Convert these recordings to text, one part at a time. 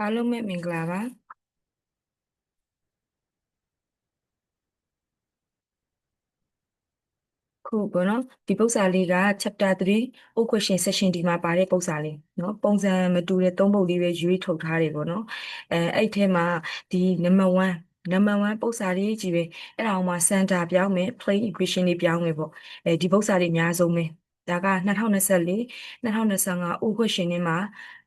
အားလုံးပဲမင်္ဂလာပါခုပေါ့နော်ဒီပု္ပ္ပစာလေးက chapter 3 O question section ဒီမှာပါတဲ့ပု္ပ္ပစာလေးနော်ပုံစံမတူတဲ့သုံးပုဒ်လေးပဲရွေးထုတ်ထားတယ်ပေါ့နော်အဲအဲ့ထဲမှာဒီ number 1 number 1ပု္ပ္ပစာလေးကြီးပဲအဲ့ဒါအောင်မှာ center ပြောင်းမယ် plane equation လေးပြောင်းမယ်ပေါ့အဲဒီပု္ပ္ပစာလေးအများဆုံးပဲ ဒါက2024 2025 O question နဲ့မှာ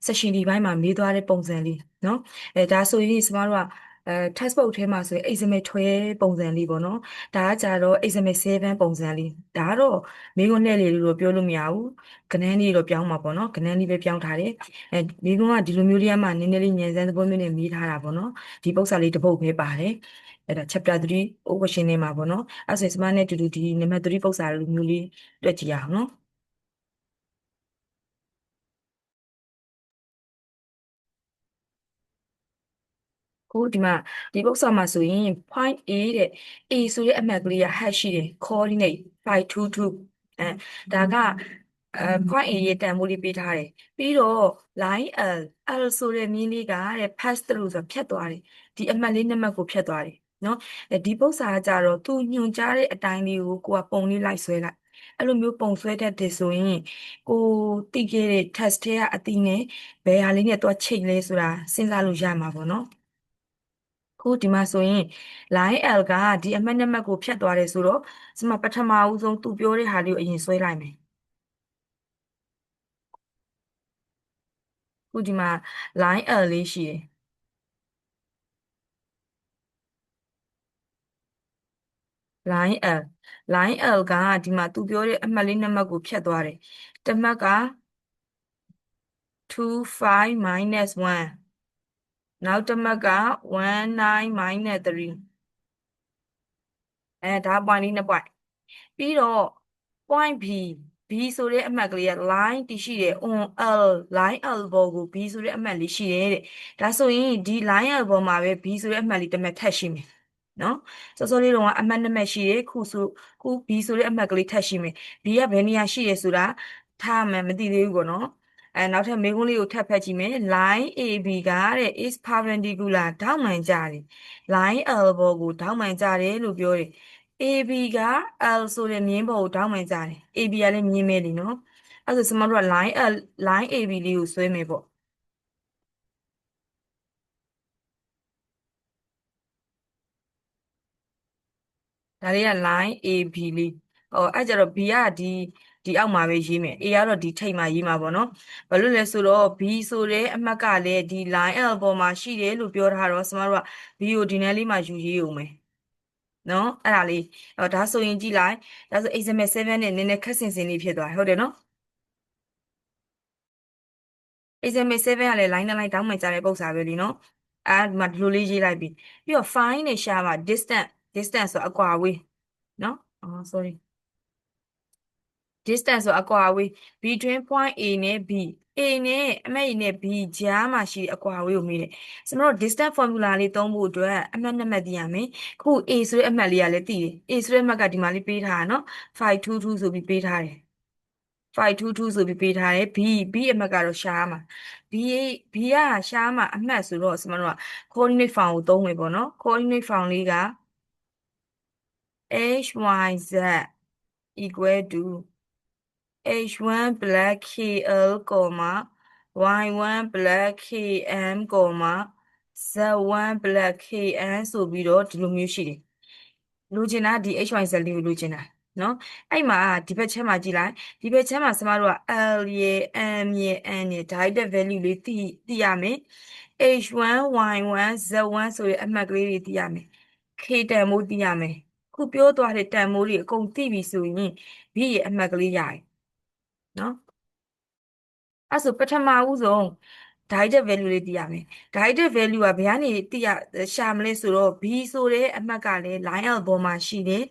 section ဒီဘိုင်းမှာမေးသွားတဲ့ပုံစံလေးနော်အဲဒါဆိုရင်ကျမတို့ကအဲ textbook ထဲမှာဆိုရင် exam ထွဲပုံစံလေးပေါ့နော်ဒါကကြတော့ exam 7ပုံစံလေးဒါကတော့မိခွန်းလှည့်လေးလို့ပြောလို့မရဘူးကနန်းလေးတော့ပြောင်းမှာပေါ့နော်ကနန်းလေးပဲပြောင်းထားတယ်အဲမိခွန်းကဒီလိုမျိုးလေးကမှနည်းနည်းလေးညံစမ်းသဘောမျိုးနဲ့မိထားတာပေါ့နော်ဒီပု္ပ္ပစာလေးတစ်ပုဒ်ပဲပါတယ်အဲ့ဒါ chapter 3 question နဲ့မှာပေါ့နော်အဲ့ဆိုရင်စမနဲ့တူတူဒီ number 3ပု္ပ္ပစာလိုမျိုးလေးတွေ့ကြည့်ရအောင်နော် ခုဒီမှာဒီပု္ပ္ပစာမှာဆိုရင် point A တဲ့ A ဆိုတဲ့အမှတ်ကလေးက hash ရှိတယ် coordinate 522အဲဒါကအဲ point A ရဲ့တန်ဖိုးလေးပေးထားတယ်ပြီးတော့ line L L ဆိုတဲ့မြင်းလေးကတဲ့ pass through ဆိုဖြတ်သွားတယ်ဒီအမှတ်လေးနှစ်မှတ်ကိုဖြတ်သွားတယ်နော်အဲဒီပု္ပ္ပစာကကြတော့သူညွှန်ကြားတဲ့အတိုင်းလေးကိုကိုကပုံလေးလိုက်ဆွဲလိုက်အဲ့လိုမျိုးပုံဆွဲတတ်တယ်ဆိုရင်ကိုတိခဲ့တဲ့ test ထဲကအတိနဲ့ဘယ်ဟာလေးနဲ့သွားချိန်လဲဆိုတာစဉ်းစားလို့ရမှာပေါ့နော် ခုဒီမှာဆိုရင် line L ကဒီအမှတ်နှစ်မှတ်ကိုဖြတ်သွားတယ်ဆိုတော့ဒီမှာပထမဦးဆုံးသူပြောတဲ့ဟာလေးကိုအရင်ဆွဲလိုက်မယ်ခုဒီမှာ line L လေးရှိတယ် line L line L ကဒီမှာသူပြောတဲ့အမှတ်လေးနှစ်မှတ်ကိုဖြတ်သွားတယ်တစ်မှတ်က2 5 minus 1 နောက်တစ်မှတ်က1 9 minus 3အဲဒါ point လေးနှစ် point ပြီးတော့ point B B ဆိုတဲ့အမှတ်ကလေးက line တည်ရှိတယ် on L line L ဘောကို B ဆိုတဲ့အမှတ်လေးရှိတယ်တဲ့ဒါဆိုရင်ဒီ line L ဘောမှာပဲ B ဆိုတဲ့အမှတ်လေးတစ်မှတ်ထပ်ရှိမယ်နော်စောစောလေးတုန်းကအမှတ်နှစ်မှတ်ရှိတယ်ခုဆိုခု B ဆိုတဲ့အမှတ်ကလေးထပ်ရှိမယ် B ကဘယ်နေရာရှိတယ်ဆိုတာထားမှမသိသေးဘူးပေါ့နော် အဲနောက်ထပ်မေးခွန်းလေးကိုထပ်ဖတ်ကြည့်မယ် line AB ကတဲ့ is perpendicular ထောက်မှန်ကြတယ် line L ဘောကိုထောက်မှန်ကြတယ်လို့ပြောတယ် AB က L ဆိုတဲ့မြင်းပေါ်ကိုထောက်မှန်ကြတယ် AB ကလည်းမြင်းမဲလीနော်အဲ့ဒါဆိုစမတို့က line L line AB လေးကိုဆွဲမယ်ပေါ့ဒါလေးက line AB လေးဟောအဲ့ကြတော့ B ကဒီ ဒီအောက်မှာပဲရေးမယ် A ကတော့ဒီထိပ်မှာရေးမှာပေါ့နော်ဘာလို့လဲဆိုတော့ B ဆိုတဲ့အမှတ်ကလည်းဒီ line L ပေါ်မှာရှိတယ်လို့ပြောထားတော့စမတို့က B ကိုဒီနယ်လေးမှာယူရေးအောင်မယ်နော်အဲ့ဒါလေးအဲ့ဒါဆိုရင်ကြည့်လိုက်ဒါဆို exam 7နဲ့နည်းနည်းခက်ဆင်ဆင်လေးဖြစ်သွားဟုတ်တယ်နော် exam 7ကလည်း line နဲ့ line တောင်းမှကြတဲ့ပုံစံပဲလीနော်အဲ့ဒီမှာဒီလိုလေးရေးလိုက်ပြီပြီးတော့ find နဲ့ရှာမှာ distance distance ဆိုအကွာအဝေးနော်အော် sorry distance ဆိုအကွာအဝေး between point A နဲ့ B A နဲ့အမှတ် A နဲ့ B ကြားမှာရှိတဲ့အကွာအဝေးကိုမေးတယ်။ကျွန်တော်တို့ distance formula လေးသုံးဖို့အတွက်အမှတ်နှစ်မှတ်သိရမယ်။ခု A ဆိုတဲ့အမှတ်လေးကလည်းသိတယ်။ A ဆိုတဲ့အမှတ်ကဒီမှာလေးပေးထားတာနော်။522ဆိုပြီးပေးထားတယ်။522ဆိုပြီးပေးထားတယ် B B အမှတ်ကတော့ရှားမှာ B B ကရှားမှာအမှတ်ဆိုတော့ကျွန်တော်တို့က coordinate form ကိုသုံးမယ်ပေါ့နော် coordinate form လေးက h y z equal to h1 black kl, y1 black km, z1 black kn ဆိုပြီးတော့ဒီလိုမျိုးရှိတယ်လိုချင်တာဒီ hyz လေးကိုလိုချင်တာနော်အဲ့မှာဒီဘက်ချက်မှာကြည့်လိုက်ဒီဘက်ချက်မှာစမတို့က l ရယ် m ရယ် n ရယ် direct value လေးသိသိရမယ် h1 y1 z1 ဆိုတဲ့အမှတ်ကလေးတွေသိရမယ် k တန်မိုးသိရမယ်ခုပြောသွားတဲ့တန်မိုးတွေအကုန်သိပြီဆိုရင် b ရဲ့အမှတ်ကလေးရတယ် နော်အဲ့ဆိုပထမဦးဆုံး direct value လေးသိရမယ် direct value ကဘယ်ကနေသိရရှာမလဲဆိုတော့ b ဆိုတဲ့အမှတ်ကလည်း line L ပေါ်မှာရှိတယ်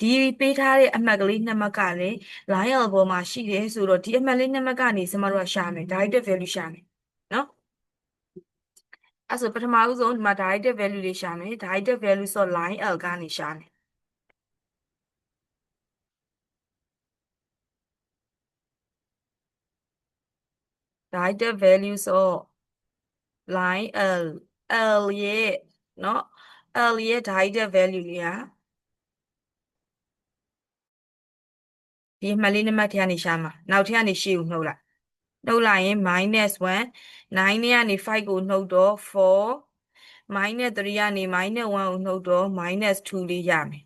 ဒီပေးထားတဲ့အမှတ်ကလေးနှစ်မှတ်ကလည်း line L ပေါ်မှာရှိတယ်ဆိုတော့ဒီအမှတ်လေးနှစ်မှတ်ကနေစမတို့ကရှာမယ် direct value ရှာမယ်နော်အဲ့ဆိုပထမဦးဆုံးဒီမှာ direct value လေးရှာမယ် direct value ဆို line L ကနေရှာမယ် right? The value so like uh, earlier, no, earlier the value, yeah. ဒီမှတ်လေးနံပါတ်ထဲကနေရှာမှာနောက်ထဲကနေရှေ့ကိုနှုတ်လိုက်နှုတ်လိုက်ရင် minus 1 9နဲ့ကနေ5ကိုနှုတ်တော့4 minus 3ကနေ minus 1ကိုနှုတ်တော့ minus 2လေးရမယ်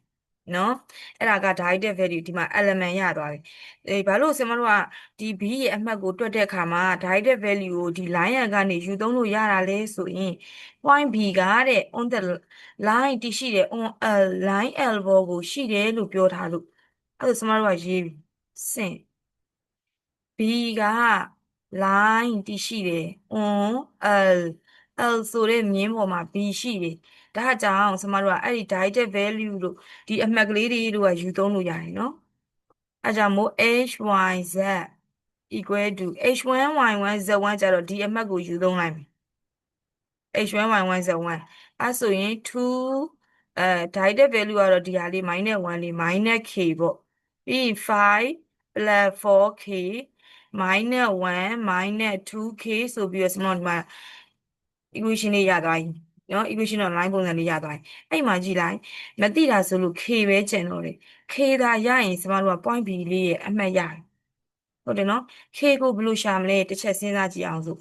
နော်အဲ့ဒါက direct value ဒီမှာ element ရသွားပြီအေးဘာလို့ဆင်မတို့ကဒီ b ရဲ့အမှတ်ကိုတွက်တဲ့အခါမှာ direct value ကိုဒီ line ရကနေယူသုံးလို့ရတာလဲဆိုရင် point b ကတဲ့ on the line တရှိတယ် on a line l ဘောကိုရှိတယ်လို့ပြောထားလို့အဲ့ဒါဆင်မတို့ကရေးပြီစင် b က line တရှိတယ် on l l ဆိုတဲ့မြင်းပေါ်မှာ b ရှိတယ် ဒါကြောင့်ကျမတို့ကအဲ့ဒီ direct value လို့ဒီအမှတ်ကလေးတွေတို့ကယူသုံးလို့ရတယ်နော်အဲကြောင့်မို့ h y z equal to h1 y1 z1 ကျတော့ဒီအမှတ်ကိုယူသုံးလိုက်မယ် h1 y1 z1 အဲဆိုရင်2အဲ direct value ကတော့ဒီဟာလေး -1 လေး -k ပေါ့ပြီးရင်5 plus 4k minus 1 minus 2k ဆိုပြီးတော့စမဒီမှာ equation လေးရသွားပြီ နော် equation တော့ line ပုံစံလေးရသွားပြီအဲ့မှာကြည့်လိုက်မသိတာဆိုလို့ k ပဲကျန်တော့တယ် k သာရရင်စမတို့က point b လေးရဲ့အမှတ်ရတယ်ဟုတ်တယ်နော် k ကိုဘယ်လိုရှာမလဲတစ်ချက်စဉ်းစားကြည့်အောင်စို့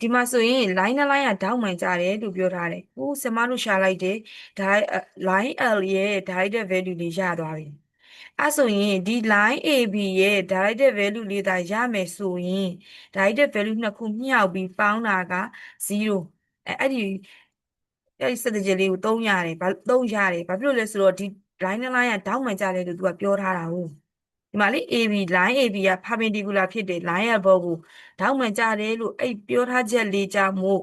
ဒီမှာဆိုရင် line နဲ့ line ကတောင်းမှန်ကြတယ်လို့ပြောထားတယ်ဟိုစမတို့ရှာလိုက်တယ်ဒါ line l ရဲ့ direct value လေးရသွားပြီအဲ့ဆိုရင်ဒီ line AB ရဲ့ direct value လေးသာရမယ်ဆိုရင် direct value နှစ်ခုမျှောက်ပြီးပေါင်းတာက0အဲအဲ့ဒီ အဲ့ဒီစတဲ့ကြလေးကို3ရတယ်ဘာ3ရတယ်ဘာဖြစ်လို့လဲဆိုတော့ဒီ line နဲ့ line ကတောင်းမှန်ကြတယ်လို့သူကပြောထားတာဟုတ်ဒီမှာလေ AB line AB က perpendicular ဖြစ်တယ် line ရဲ့ဘောကိုတောင်းမှန်ကြတယ်လို့အဲ့ပြောထားချက်လေးကြောင့်မို့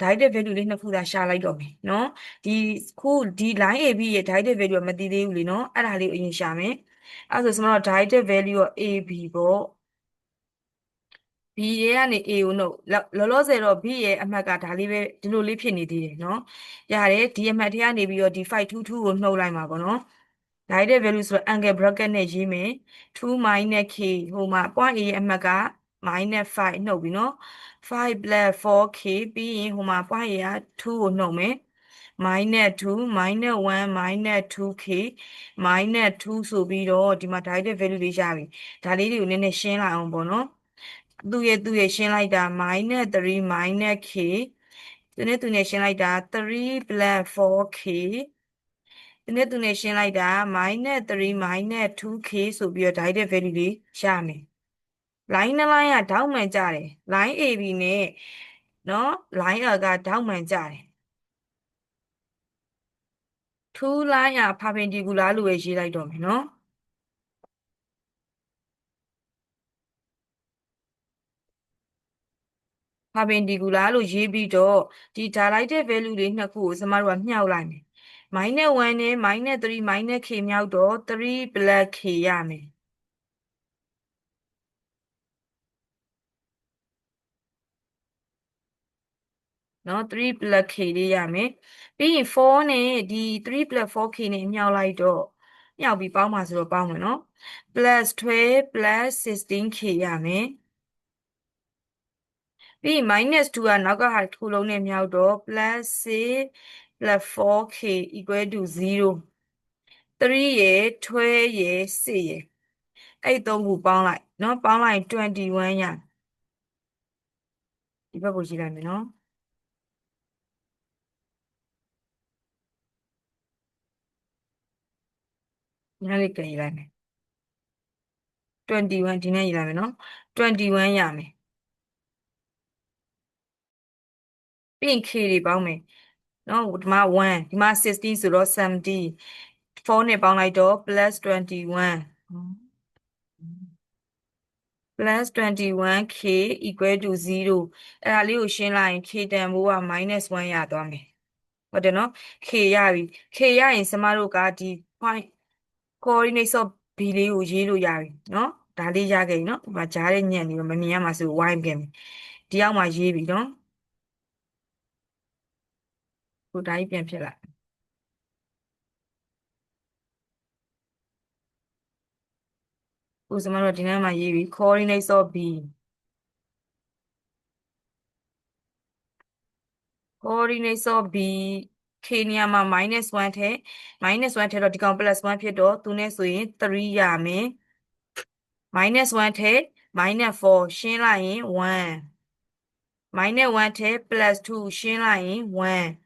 direct value လေးနှစ်ခုသာရှာလိုက်တော့မယ်နော်ဒီခုဒီ line AB ရဲ့ direct value ကမသိသေးဘူးလေနော်အဲ့ဒါလေးကိုအရင်ရှာမယ်အဲ့ဆိုစမတော့ direct value က AB ပေါ့ B ရဲ့ကနေ A ကိုနှုတ်လောလောဆယ်တော့ B ရဲ့အမှတ်ကဒါလေးပဲဒီလိုလေးဖြစ်နေသေးတယ်နော်ရတယ်ဒီအမှတ်ထဲကနေပြီးတော့ဒီ522ကိုနှုတ်လိုက်မှာပေါ့နော် direct value ဆိုတော့ angle bracket နဲ့ရေးမယ်2 minus k ဟိုမှာ point A ရဲ့အမှတ်က minus 5နှုတ်ပြီနော်5 plus 4k ပြီးရင်ဟိုမှာ point A က2ကိုနှုတ်မယ် minus 2 minus 1 minus 2k minus 2ဆိုပြီးတော့ဒီမှာ direct value လေးရပြီဒါလေးတွေကိုနည်းနည်းရှင်းလိုက်အောင်ပေါ့နော် သူရဲ့သူရဲ့ရှင်းလိုက်တာ minus 3 minus k သူနဲ့သူနဲ့ရှင်းလိုက်တာ3 plus 4k ဒီနေ့သူနဲ့ရှင်းလိုက်တာ -3 -2k ဆိုပြီးတော့ direct value လေးရမယ် line နှစ် line ကဒေါက်မှန်ကြတယ် line AB နဲ့နော် line L ကဒေါက်မှန်ကြတယ်2 line က perpendicular လို့ပဲရေးလိုက်တော့မယ်နော် perpendicular လို့ရေးပြီးတော့ဒီ direct value လေးနှစ်ခုကိုကျမတို့ကမြှောက်လိုက်မယ် minus 1နဲ့ minus 3 minus k မြောက်တော့3 plus k ရမယ်နော်3 plus k လေးရမယ်ပြီးရင်4နဲ့ဒီ3 plus 4k နဲ့မြောက်လိုက်တော့မြောက်ပြီးပေါင်းပါဆိုတော့ပေါင်းမယ်နော် plus 12 plus 16k ရမယ် ပြီး minus 2ကနောက်ကဟာတစ်ခုလုံးနဲ့မြောက်တော့ plus 6 plus 4k equal to 0 3ရယ်12ရယ်6ရယ်အဲ့သုံးခုပေါင်းလိုက်เนาะပေါင်းလိုက်21ရဒီဘက်ကိုကြည့်လိုက်မယ်เนาะညလေးကြည့်လိုက်မယ်21ဒီနေ့ရေးလိုက်မယ်เนาะ21ရမယ် ပြီးရင် k တွေပေါင်းမယ်နော်ဒီမှာ1ဒီမှာ60ဆိုတော့70 4နဲ့ပေါင်းလိုက်တော့ plus 21 plus 21k equal to 0အဲ့ဒါလေးကိုရှင်းလိုက်ရင် k တန်ဖိုးက -1 ရသွားမယ်ဟုတ်တယ်နော် k ရပြီ k ရရင်ကျမတို့ကဒီ point coordinates of b လေးကိုရေးလို့ရပြီနော်ဒါလေးရခဲ့ပြီနော်ဒီမှာကြားတဲ့ညံ့လေးမမြင်ရမှာဆို y ခဲ့မယ်ဒီအောက်မှာရေးပြီနော် ကိုဒါကြီးပြန်ဖြစ်လိုက်ဥစမတို့ဒီနေ့မှာရေးပြီး coordinates of b coordinate of b k နေရာမှာ minus 1ထည့် minus 1ထည့်တော့ဒီကောင် plus 1ဖြစ်တော့သူနဲ့ဆိုရင်3ရမယ် minus 1ထည့် minus 4ရှင်းလိုက်ရင်1 minus 1ထည့် plus 2ရှင်းလိုက်ရင်1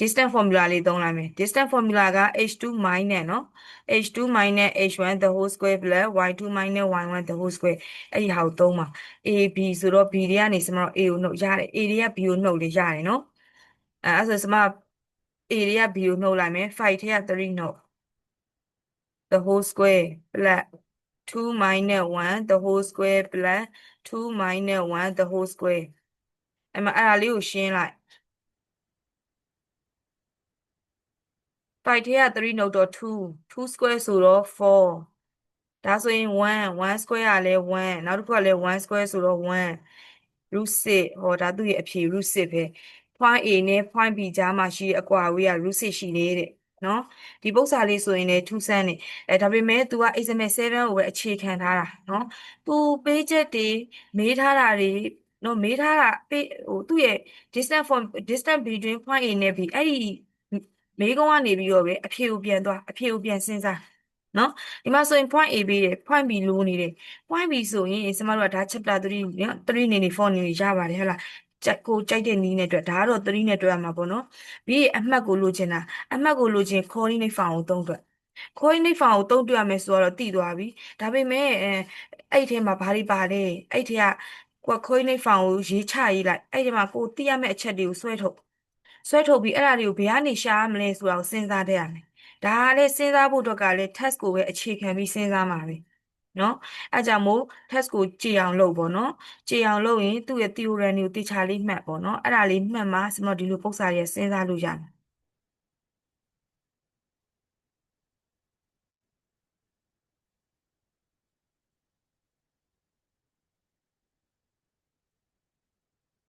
distance formula လေးသုံးလိုက်မယ် distance formula က h2 minus no h2 minus h1 the whole square plus y2 minus y1 the whole square အဲ့ဒီဟာကိုသုံးပါ ab ဆိုတော့ b တွေကနေစမတော့ a ကိုနှုတ်ရတယ် a တွေက b ကိုနှုတ်လေရတယ်နော်အဲ့အဲ့ဆိုစမ a တွေက b ကိုနှုတ်လိုက်မယ်5ထက်က3နှုတ် the whole square plus 2 minus 1 the whole square plus 2 minus 1 the whole square အဲ့မှာအဲ့ဒါလေးကိုရှင်းလိုက် 5ထဲက3နှုတ်တော့2 2 square ဆိုတော့4ဒါဆိုရင်1 1 square ကလည်း1နောက်တစ်ခုကလည်း1 square ဆိုတော့1 root 6ဟောဒါသူ့ရဲ့အဖြေ root 6ပဲ point A နဲ့ point B ကြားမှာရှိတဲ့အကွာအဝေးက root 6ရှိနေတဲ့နော်ဒီပု္ပ္ပစာလေးဆိုရင်လည်းထူးဆန်းတယ်အဲဒါပေမဲ့ तू က exam 7ကိုပဲအခြေခံထားတာနော် तू ပေးချက်တွေမေးထားတာတွေနော်မေးထားတာပေးဟိုသူ့ရဲ့ distance from distance between point A နဲ့ B အဲ့ဒီ မေးခွန်းကနေပြီးတော့ပဲအဖြေကိုပြန်သွားအဖြေကိုပြန်စဉ်းစားနော်ဒီမှာဆိုရင် point A ပေးတယ် point B လိုနေတယ် point B ဆိုရင်ကျမတို့ကဒါ chapter 3နော်3နေနေ4နေနေရပါတယ်ဟုတ်လားကြက်ကိုကြိုက်တဲ့နီးနဲ့တွေ့ဒါကတော့3နဲ့တွေ့ရမှာပေါ့နော်ပြီးအမှတ်ကိုလိုချင်တာအမှတ်ကိုလိုချင် coordinate file ကိုသုံးတွေ့ coordinate file ကိုသုံးတွေ့ရမယ်ဆိုတော့တည်သွားပြီဒါပေမဲ့အဲအဲ့ထဲမှာဘာတွေပါလဲအဲ့ထဲကကို coordinate file ကိုရေးချရေးလိုက်အဲ့ဒီမှာကိုသိရမယ့်အချက်တွေကိုဆွဲထုတ် ဆွဲထုတ်ပြီးအဲ့ဒါတွေကိုဘယ်ကနေရှာရမလဲဆိုတာကိုစဉ်းစားတဲ့ရမယ်ဒါကလည်းစဉ်းစားဖို့အတွက်ကလည်း test ကိုပဲအခြေခံပြီးစဉ်းစားမှာပဲနော်အဲကြောင့်မို့ test ကိုကြည့်အောင်လုပ်ပေါ့နော်ကြည့်အောင်လုပ်ရင်သူ့ရဲ့ theorem တွေကိုတေချာလေးမှတ်ပေါ့နော်အဲ့ဒါလေးမှတ်မှကျွန်တော်ဒီလိုပုံစံရစဉ်းစားလို့ရတယ်